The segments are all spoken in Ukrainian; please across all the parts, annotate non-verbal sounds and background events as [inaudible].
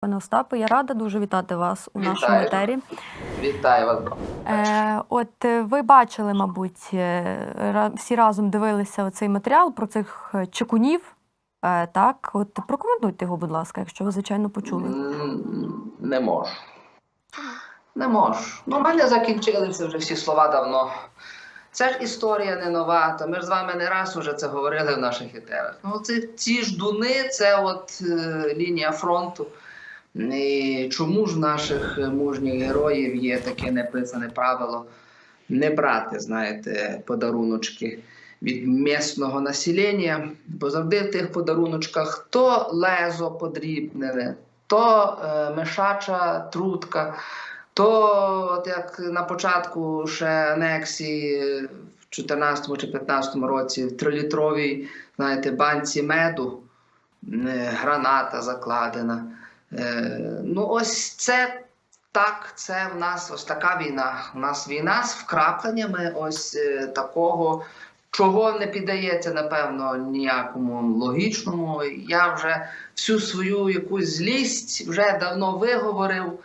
Пане Остапе, я рада дуже вітати вас у нашому Вітаю. етері. Вітаю вас. Е, от е, ви бачили, мабуть, е, всі разом дивилися оцей матеріал про цих е, чекунів. Е, так, от прокоментуйте його, будь ласка, якщо ви звичайно почули. Не можу. Не можу. Ну, в мене закінчилися вже всі слова давно. Це ж історія не нова. То ми ж з вами не раз уже це говорили в наших етерах. Ну, це ці ждуни, це от е, лінія фронту. І чому ж наших мужніх героїв є таке неписане правило не брати, знаєте, подаруночки від місного населення, бо завжди в тих подаруночках то лезо подрібнене, то е, мишача трутка, то от як на початку ще анексії в 14 чи 15 році в трилітровій, знаєте, банці меду е, граната закладена. Е, ну, ось це так, це в нас ось така війна. У нас війна з вкрапленнями ось е, такого, чого не піддається, напевно, ніякому логічному. Я вже всю свою якусь злість вже давно виговорив,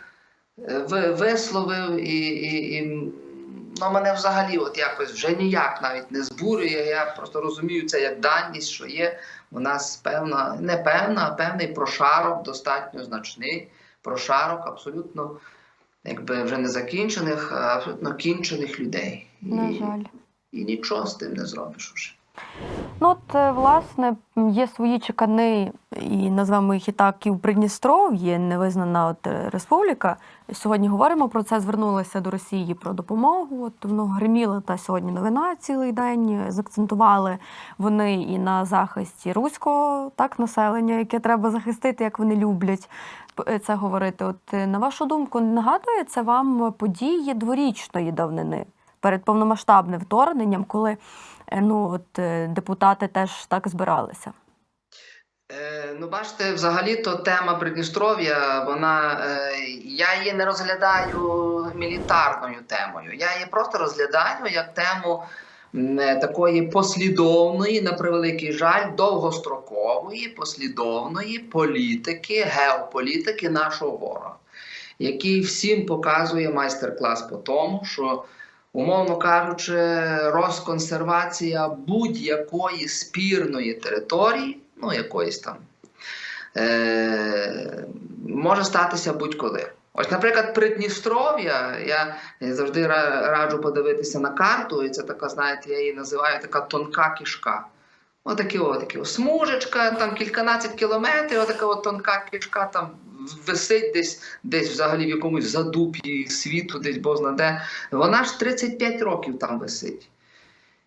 е, висловив і. і, і Ну, мене взагалі от якось вже ніяк навіть не збурює. Я просто розумію це як даність, що є у нас певна, не певна, а певний прошарок достатньо значний. Прошарок абсолютно якби вже не закінчених, а абсолютно кінчених людей. На І, і нічого з тим не зробиш уже. Ну, от, е, власне, є свої чекани, і назвемо їх і так, і в Придністров'ї, невизнана от е, республіка. Сьогодні говоримо про це, звернулися до Росії про допомогу. От воно гриміло та сьогодні новина цілий день. Закцентували вони і на захисті руського так населення, яке треба захистити, як вони люблять е, це говорити. От на вашу думку, нагадує це вам події дворічної давнини перед повномасштабним вторгненням, коли Ну, от е, депутати теж так збиралися. Е, ну, бачите, взагалі-то тема Придністров'я, вона е, я її не розглядаю мілітарною темою. Я її просто розглядаю як тему е, такої послідовної, на превеликий жаль, довгострокової, послідовної політики, геополітики нашого ворога, який всім показує майстер-клас по тому, що умовно кажучи, розконсервація будь-якої спірної території, ну якоїсь там, е- може статися будь-коли. Ось, наприклад, Придністров'я, я завжди раджу подивитися на карту, і це така, знаєте, я її називаю така тонка кішка. Отакі, отакі, смужечка, там кільканадцять кілометрів, отака от тонка кішка там висить десь, десь взагалі в якомусь задупі світу, десь бозна де. Вона ж 35 років там висить.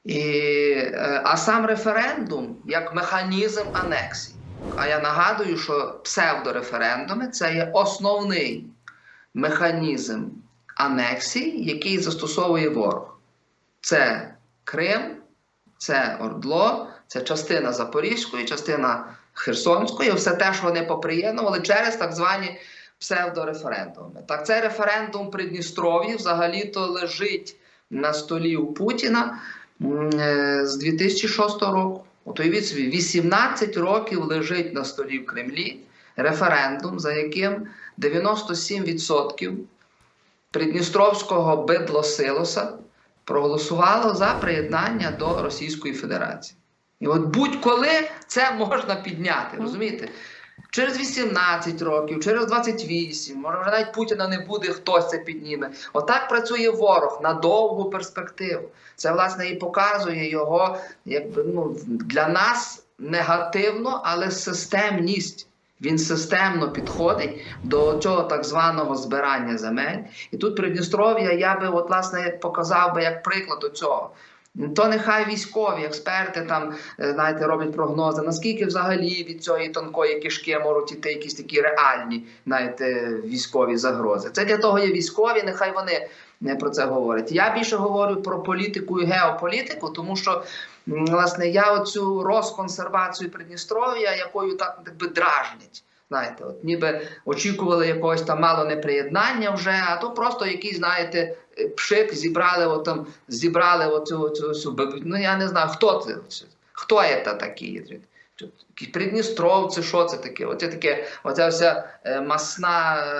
І, е, а сам референдум як механізм анексії. А я нагадую, що псевдореферендуми це є основний механізм анексії, який застосовує ворог. Це Крим, це Ордло, це частина Запорізької, частина Херсонської, все те, що вони поприєднували через так звані псевдореферендуми. Так, цей референдум Придністров'ї взагалі-то лежить на столі у Путіна е, з 2006 року. От уявіть собі, 18 років лежить на столі в Кремлі референдум, за яким 97% Придністровського бидлосилоса проголосувало за приєднання до Російської Федерації. І от будь-коли це можна підняти, розумієте? Через 18 років, через 28, може вже навіть Путіна не буде, хтось це підніме. Отак працює ворог на довгу перспективу. Це власне і показує його якби ну для нас негативно, але системність. Він системно підходить до цього так званого збирання земель. І тут Придністров'я я би от, власне показав би як приклад до цього. То нехай військові експерти там е, знаєте, роблять прогнози, наскільки взагалі від цієї тонкої кишки можуть іти якісь такі реальні знаєте, військові загрози. Це для того є військові, нехай вони не про це говорять. Я більше говорю про політику і геополітику, тому що власне я оцю розконсервацію Придністров'я, якою так якби дражнять. Знаєте, от ніби очікували якогось там мало неприєднання вже, а то просто якийсь, знаєте, е, пшик зібрали от там, зібрали оцю, оцю, оцю, ну я не знаю, хто це, хто це такі. Придністровці, що це таке? Оце таке, оця вся е, масна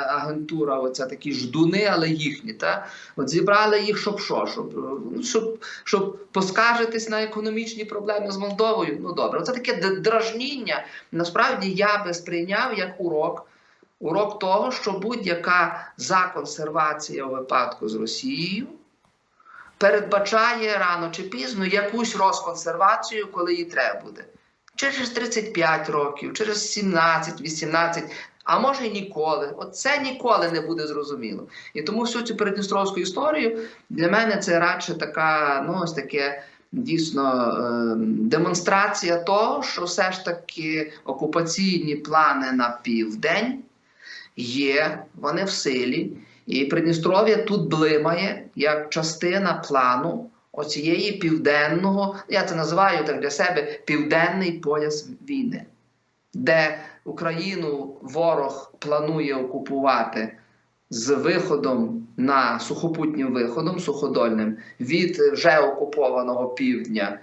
агентура, оця такі ждуни, але їхні. Та? От зібрали їх, щоб що? Щоб, е, ну, щоб, щоб поскаржитись на економічні проблеми з Молдовою. Ну добре, це таке дражніння. Насправді я би сприйняв як урок. Урок того, що будь-яка законсервація у випадку з Росією передбачає рано чи пізно якусь розконсервацію, коли її треба буде. Через 35 років, через 17, 18, а може й ніколи. От це ніколи не буде зрозуміло. І тому всю цю передністровську історію для мене це радше така, ну ось таке. Дійсно, е, демонстрація того, що все ж таки окупаційні плани на південь є, вони в силі, і Придністров'я тут блимає як частина плану оцієї південного, я це називаю так для себе південний пояс війни, де Україну ворог планує окупувати з виходом на сухопутнім виходом суходольним від вже окупованого півдня.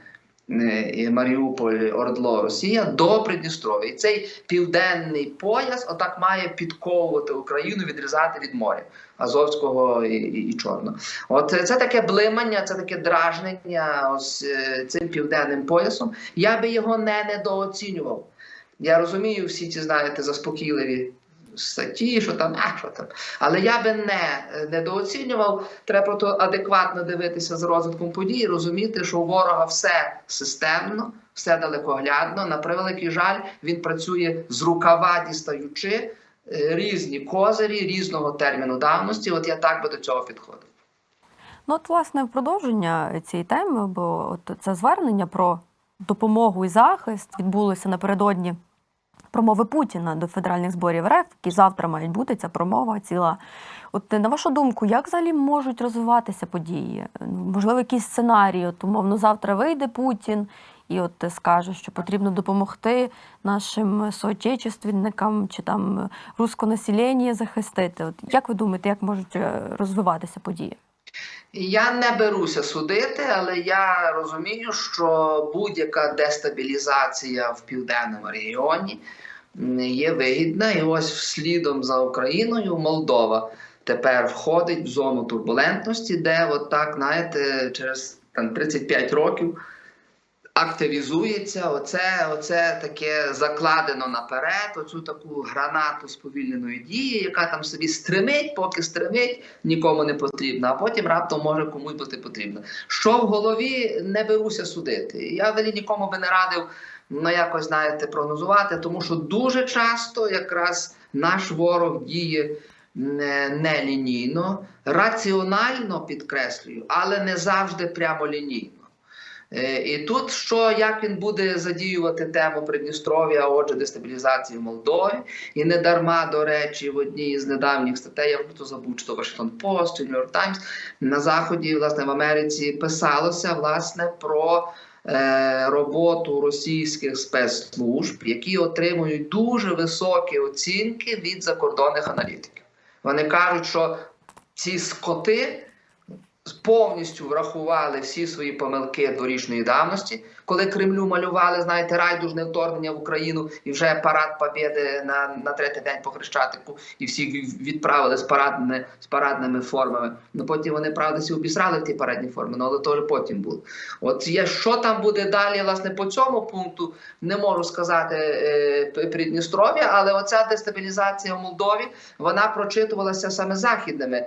Е, Маріуполь, Ордло, Росія до Придністров'я. І цей південний пояс отак має підковувати Україну, відрізати від моря Азовського і, і, і Чорного. От е, це таке блимання, це таке дражнення ось е, цим південним поясом. Я би його не недооцінював. Я розумію всі ці, знаєте, заспокійливі статті, що там, а що там. Але я би не е, недооцінював. Треба просто адекватно дивитися за розвитком подій, розуміти, що у ворога все системно, все далекоглядно. На превеликий жаль, він працює з рукава дістаючи е, різні козирі різного терміну давності. От я так би до цього підходив. Ну, от, власне, в продовження цієї теми, бо от це звернення про допомогу і захист відбулося напередодні промови Путіна до федеральних зборів РФ, які завтра мають бути ця промова ціла. От на вашу думку, як взагалі можуть розвиватися події? Ну, Можливо, якісь сценарії? От, умовно, завтра вийде Путін і от скаже, що потрібно допомогти нашим соотечественникам чи там русконаселення захистити. От як ви думаєте, як можуть е, розвиватися події? Я не беруся судити, але я розумію, що будь-яка дестабілізація в південному регіоні є вигідна. І ось слідом за Україною Молдова тепер входить в зону турбулентності, де от так, знаєте, через там, 35 років активізується. Оце, оце таке закладено наперед, оцю таку гранату сповільненої дії, яка там собі стримить, поки стримить, нікому не потрібна, а потім раптом може комусь бути потрібна. Що в голові не беруся судити. Я взагалі нікому би не радив ну, якось знаєте, прогнозувати, тому що дуже часто якраз наш ворог діє не, не лінійно, раціонально підкреслюю, але не завжди прямо лінійно. Е, І тут що як він буде задіювати тему Придністров'я, а отже, дестабілізації в Молдові, і не дарма, до речі, в одній із недавніх статей, я вже забув, чи то Вашингтон Пост, чи Нью-Йорк Таймс, на Заході, власне, в Америці писалося власне про е, роботу російських спецслужб, які отримують дуже високі оцінки від закордонних аналітиків. Вони кажуть, що ці скоти повністю врахували всі свої помилки дворічної давності, коли Кремлю малювали, знаєте, райдужне вторгнення в Україну і вже парад Побєди на, на третій день по Хрещатику, і всіх відправили з парадними, з парадними формами. Ну потім вони правда всі обісрали в ті парадні форми, ну, але вже потім було. От є що там буде далі, власне, по цьому пункту не можу сказати е, Придністров'я, але оця дестабілізація в Молдові вона прочитувалася саме західними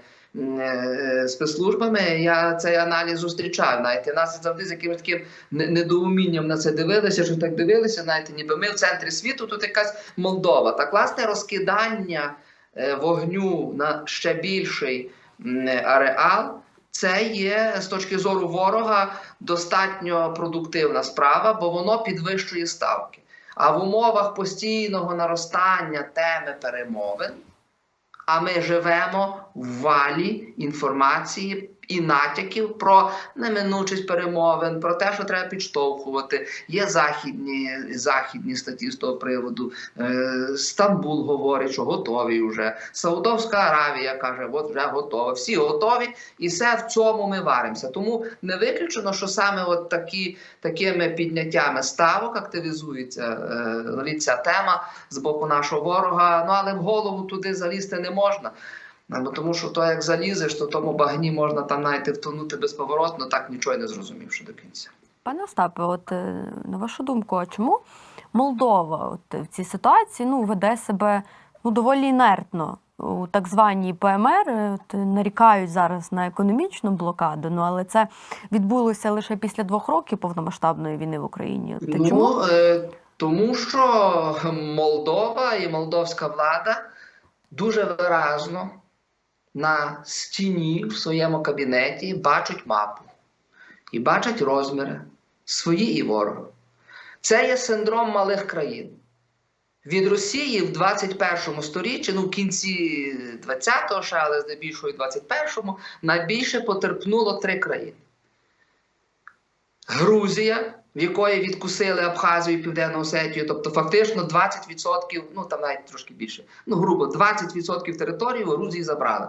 спецслужбами. Я цей аналіз зустрічав. Знаєте, нас завжди з якимось таким недоумінням на це дивилися, що так дивилися, знаєте, ніби ми в центрі світу, тут якась Молдова. Так, власне, розкидання е, вогню на ще більший ареал. Це є з точки зору ворога достатньо продуктивна справа, бо воно підвищує ставки. А в умовах постійного наростання теми перемовин, а ми живемо в валі інформації і натяків про неминучість перемовин, про те, що треба підштовхувати. Є західні, західні статті з того приводу. Е, Стамбул говорить, що готові вже. Саудовська Аравія каже, от вже готова. Всі готові, і все в цьому ми варимося. Тому не виключено, що саме от такі, такими підняттями ставок активізується е, ця тема з боку нашого ворога. Ну але в голову туди залізти не можна. Ну, тому що то, як залізеш, то тому багні можна там навіть втонути безповоротно, так нічого й не зрозумівши до кінця. Пане Остапе, от е, на вашу думку, а чому Молдова от в цій ситуації ну, веде себе ну, доволі інертно? У так званій ПМР е, от, нарікають зараз на економічну блокаду, ну але це відбулося лише після двох років повномасштабної війни в Україні. От, Ну, чому? е, тому що Молдова і молдовська влада дуже виразно на стіні в своєму кабінеті бачать мапу і бачать розміри свої і ворога. Це є синдром малих країн. Від Росії в 21 сторіччі, ну в кінці 20-го ще, але здебільшого 21-му, найбільше потерпнуло три країни. Грузія, в якої відкусили Абхазію і Південну Осетію, тобто фактично 20%, ну там навіть трошки більше, ну грубо 20% території у Грузії забрали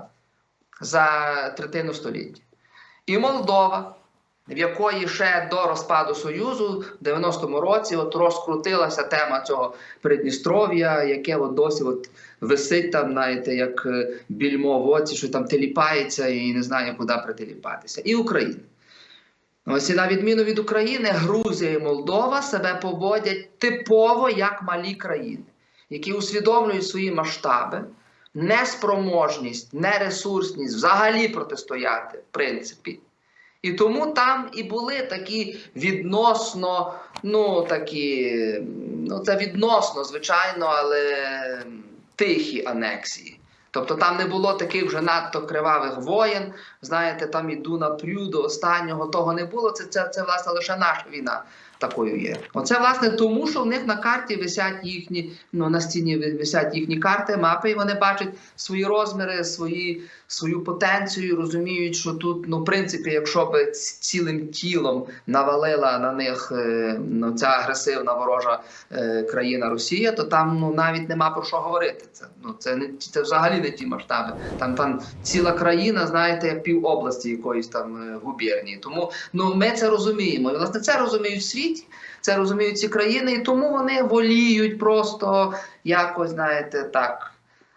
за третину століття. І Молдова, в якої ще до розпаду Союзу в 90-му році от розкрутилася тема цього Придністров'я, яке от досі от висить там, знаєте, як е, більмо в оці, що там теліпається і не знає, куди прителіпатися. І Україна. Ось і на відміну від України, Грузія і Молдова себе поводять типово як малі країни, які усвідомлюють свої масштаби, неспроможність, нересурсність взагалі протистояти, в принципі. І тому там і були такі відносно, ну такі, ну це відносно, звичайно, але тихі анексії. Тобто там не було таких вже надто кривавих воєн. Знаєте, там іду напрю до останнього. Того не було. Це, це, це власне лише наша війна такою є. Оце власне тому, що в них на карті висять їхні, ну на стіні висять їхні карти, мапи, і вони бачать свої розміри, свої, свою потенцію, розуміють, що тут, ну, в принципі, якщо би цілим тілом навалила на них е, ну, ця агресивна ворожа е, країна Росія, то там ну навіть нема про що говорити. Це ну це не це взагалі не ті масштаби. Там там ціла країна, знаєте, як пів області якоїсь там е, губернії. Тому ну ми це розуміємо. І власне це розуміють в світі, це розуміють ці країни, і тому вони воліють просто якось, знаєте, так.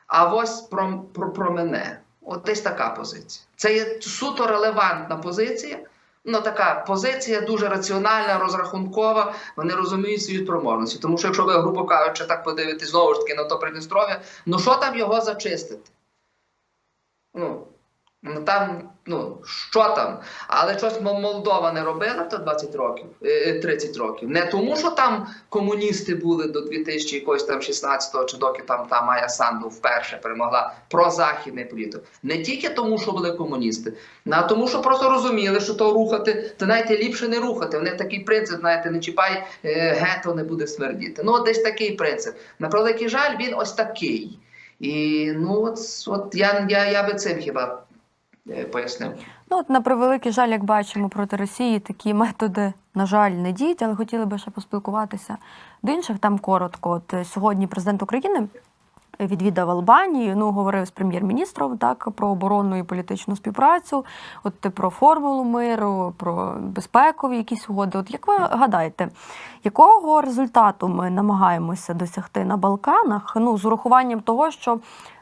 А ось про, про, про мене. От десь така позиція. Це є суто релевантна позиція. Ну, така позиція дуже раціональна, розрахункова. Вони розуміють свої спроможності. Тому що, якщо ви, грубо кажучи, так подивитесь знову ж таки на то Придністров'я, ну що там його зачистити? Ну, ну там, ну що там? Але щось Молдова не робила то 20 років, е, е, 30 років. Не тому, що там комуністи були до 2000 якогось там 16-го, чи доки там та Майя Санду вперше перемогла прозахідний політик. Не тільки тому, що були комуністи, ну, а тому, що просто розуміли, що то рухати, то навіть ліпше не рухати. Них такий принцип, знаєте, не чіпай е, гето, не буде смердіти. Ну, десь такий принцип. На превеликий жаль, він ось такий. І ну от, от я, я, я би цим хіба е, пояснив. Ну, от, на превеликий жаль, як бачимо, проти Росії такі методи, на жаль, не діють, але хотіли би ще поспілкуватися до інших там коротко. От е, сьогодні президент України відвідав Албанію, ну говорив з прем'єр-міністром так про оборонну і політичну співпрацю, от про формулу миру, про безпекові якісь угоди. От як ви гадаєте, якого результату ми намагаємося досягти на Балканах? Ну з урахуванням того, що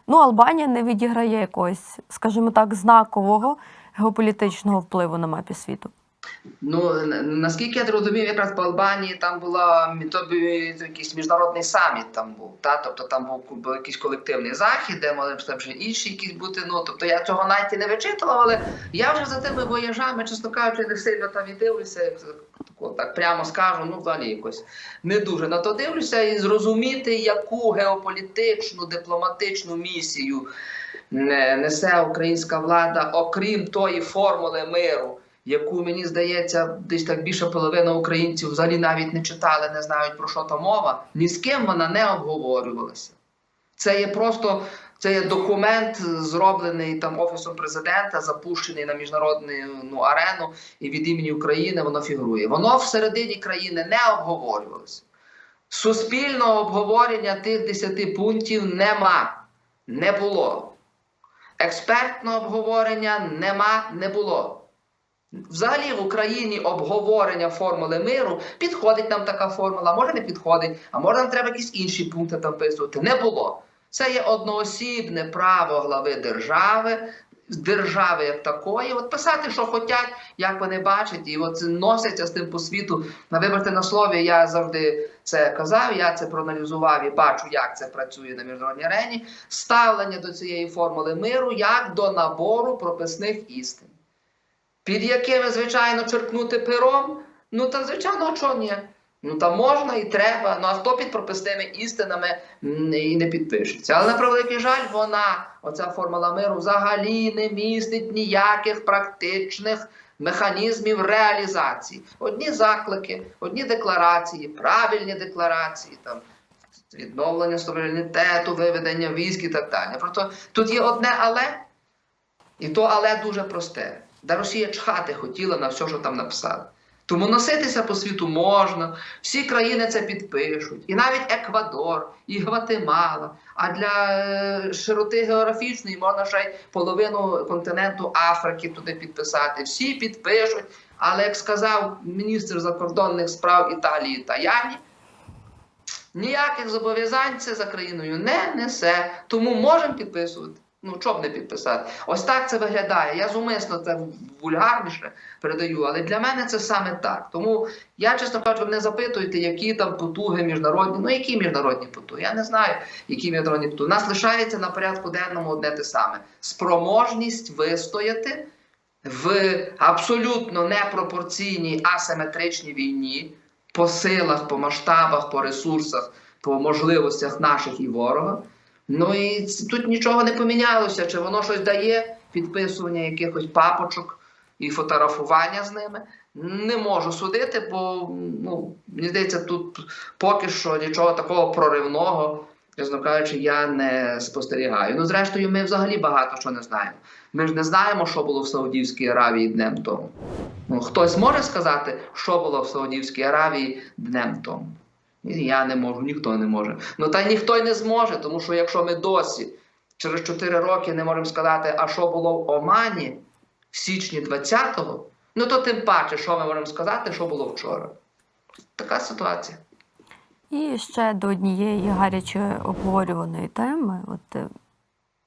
ну Албанія не відіграє якогось, скажімо так, знакового геополітичного впливу на мапі світу. Ну наскільки я зрозумів, якраз по Албанії там була мі- то бі- якийсь міжнародний саміт там був. Та? Тобто там був, був якийсь колективний захід, де могли ще інші якісь бути. Ну тобто я цього навіть не вичитував, але я вже за тими вояжами, чесно кажучи, не сильно там і дивлюся, як так прямо скажу, ну взагалі якось не дуже на то дивлюся і зрозуміти, яку геополітичну дипломатичну місію несе українська влада, окрім тої формули миру яку мені здається, десь так більше половина українців взагалі навіть не читали, не знають про що там мова. Ні з ким вона не обговорювалася. Це є просто Це є документ, зроблений там офісом президента, запущений на міжнародну ну, арену, і від імені України воно фігурує. Воно всередині країни не обговорювалося. Суспільного обговорення тих 10 пунктів нема, не було. Експертного обговорення нема, не було. Взагалі в Україні обговорення формули миру підходить нам така формула, може не підходить, а може нам треба якісь інші пункти там писувати. Не було. Це є одноосібне право глави держави, держави як такої, от писати, що хочуть, як вони бачать, і от носяться з тим по світу. На вибачте на слові, я завжди це казав, я це проаналізував і бачу, як це працює на міжнародній арені. Ставлення до цієї формули миру як до набору прописних істин під якими, звичайно, черкнути пером, ну та звичайно, чого ні? Ну там можна і треба. Ну а хто під прописними істинами і не підпишеться? Але на превеликий жаль, вона, оця формула миру, взагалі не містить ніяких практичних механізмів реалізації. Одні заклики, одні декларації, правильні декларації, там відновлення суверенітету, виведення військ і так далі. Просто тут є одне але, і то але дуже просте. Де Росія чхати хотіла на все, що там написали. Тому носитися по світу можна, всі країни це підпишуть, і навіть Еквадор, і Гватемала. А для е, широти географічної можна ще й половину континенту Африки туди підписати. Всі підпишуть. Але як сказав міністр закордонних справ Італії Таяні, ніяких зобов'язань це за країною не несе. Тому можемо підписувати. Ну, чого б не підписати? Ось так це виглядає. Я зумисно це вульгарніше передаю, але для мене це саме так. Тому я, чесно кажучи, ви мене запитуєте, які там потуги міжнародні. Ну, які міжнародні потуги? Я не знаю, які міжнародні потуги. У нас лишається на порядку денному одне те саме: спроможність вистояти в абсолютно непропорційній асиметричній війні по силах, по масштабах, по ресурсах, по можливостях наших і ворога. Ну і тут нічого не помінялося. Чи воно щось дає підписування якихось папочок і фотографування з ними? Не можу судити, бо ну, мені здається, тут поки що нічого такого проривного, чесно кажучи, я не спостерігаю. Ну, зрештою, ми взагалі багато що не знаємо. Ми ж не знаємо, що було в Саудівській Аравії днем тому. Ну, хтось може сказати, що було в Саудівській Аравії днем тому? Я не можу, ніхто не може. Ну та ніхто й не зможе, тому що якщо ми досі через 4 роки не можемо сказати, а що було в Омані в січні 20-го, ну то тим паче, що ми можемо сказати, що було вчора. Така ситуація. І ще до однієї гаряче обговорюваної теми. От е,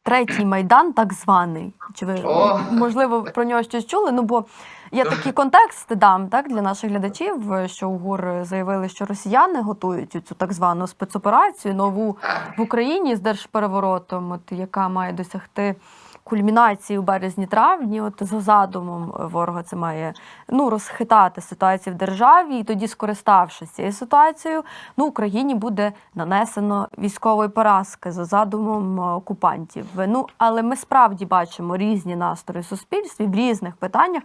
третій майдан, так званий. Чи ви О! можливо про нього щось чули? Ну бо я [laughs] такий контекст дам так для наших глядачів, е, що у ГУР заявили, що росіяни готують цю так звану спецоперацію нову в Україні з держпереворотом, от яка має досягти. Кульмінації у березні-травні, от за задумом ворога це має ну розхитати ситуацію в державі, і тоді, скориставшись цією ситуацією, ну Україні буде нанесено військової поразки за задумом окупантів. Ну але ми справді бачимо різні настрої в суспільстві в різних питаннях.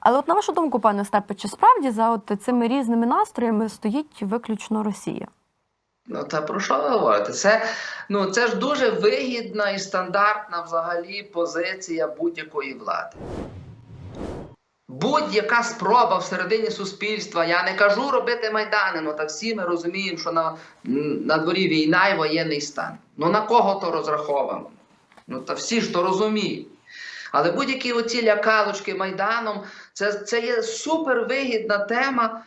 Але от на вашу думку, пане Степе, чи справді за от цими різними настроями стоїть виключно Росія? Ну та про що ви говорите? Це, ну, це ж дуже вигідна і стандартна взагалі позиція будь-якої влади. Будь-яка спроба всередині суспільства, я не кажу робити майдани, ну та всі ми розуміємо, що на, на дворі війна і воєнний стан. Ну на кого то розраховано? Ну та всі ж то розуміють. Але будь-які оці лякалочки майданом, це, це є супервигідна тема.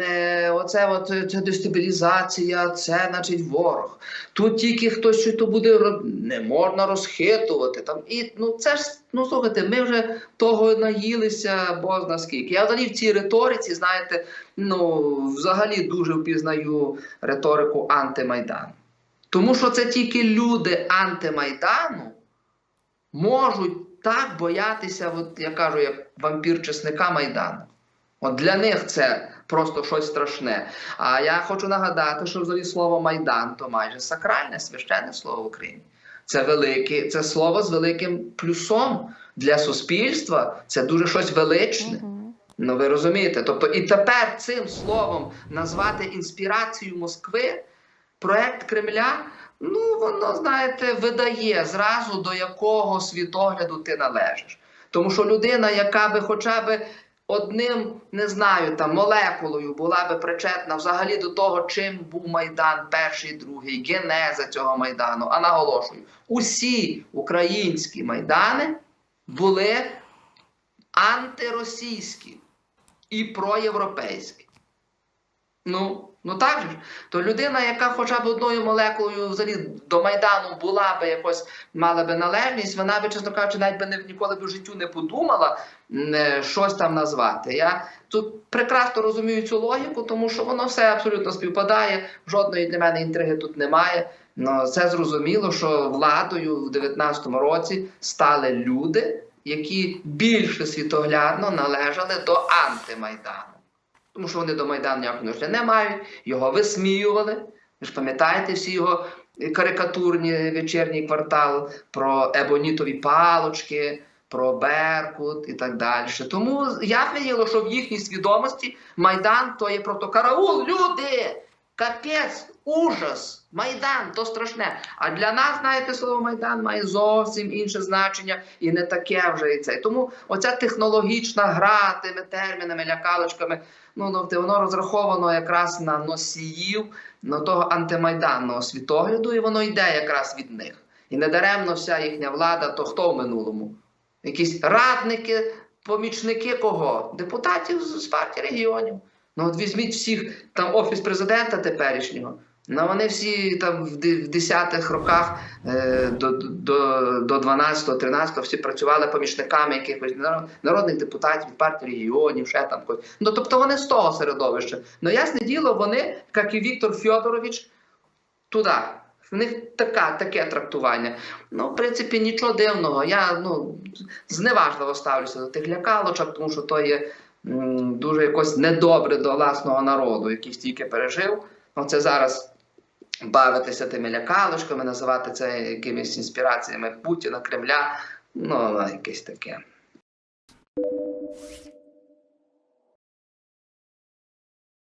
Е, Оце от е, це дестабілізація, це значить ворог. Тут тільки хтось щось то буде не можна розхитувати. Там і ну це ж ну слухайте, ми вже того наїлися, бозна скільки. Я взагалі в цій риториці, знаєте, ну взагалі дуже впізнаю риторику антимайдану. Тому що це тільки люди антимайдану можуть так боятися, от я кажу, як вампір чесника Майдану. От для них це просто щось страшне. А я хочу нагадати, що взагалі слово Майдан то майже сакральне, священне слово в Україні. Це велике, це слово з великим плюсом для суспільства. Це дуже щось величне. Ну ви розумієте? Тобто, і тепер цим словом назвати інспірацію Москви, проект Кремля, ну воно, знаєте, видає зразу до якого світогляду ти належиш. Тому що людина, яка би хоча б одним, не знаю, там молекулою була би причетна взагалі до того, чим був Майдан, перший, другий, генеза цього Майдану. А наголошую, усі українські майдани були антиросійські і проєвропейські. Ну, ну так же. То людина, яка хоча б одною молекулою взагалі до Майдану була би якось мала би належність, вона би, чесно кажучи, навіть би не, ніколи б в життю не подумала м, е, щось там назвати. Я тут прекрасно розумію цю логіку, тому що воно все абсолютно співпадає. Жодної для мене інтриги тут немає. Ну, це зрозуміло, що владою в 19-му році стали люди, які більше світоглядно належали до антимайдану. Тому що вони до Майдану ніякого відношення не мають, його висміювали. Ви ж пам'ятаєте всі його карикатурні вечірній квартал про ебонітові палочки, про Беркут і так далі. Тому я діло, що в їхній свідомості Майдан то є просто караул, люди! Капець, ужас, Майдан то страшне. А для нас, знаєте, слово Майдан має зовсім інше значення і не таке вже і це. Тому оця технологічна гра тими термінами, лякалочками, ну, ну воно розраховано якраз на носіїв на того антимайданного світогляду, і воно йде якраз від них. І недаремно вся їхня влада, то хто в минулому? Якісь радники, помічники кого? Депутатів з з партії регіонів. Ну от візьміть всіх там офіс президента теперішнього. Ну вони всі там в де- 10-х роках е, до, до, до 12-го, 13-го всі працювали помічниками якихось народ- народних депутатів партії регіонів, ще там когось. Ну тобто вони з того середовища. Ну ясне діло, вони, як і Віктор Фьодорович, туди. В них така, таке трактування. Ну, в принципі, нічого дивного. Я ну, зневажливо ставлюся до тих лякалочок, тому що то є м, дуже якось недобре до власного народу, який стільки пережив. Оце зараз бавитися тими лякалушками, називати це якимись інспіраціями Путіна, Кремля, ну якесь таке.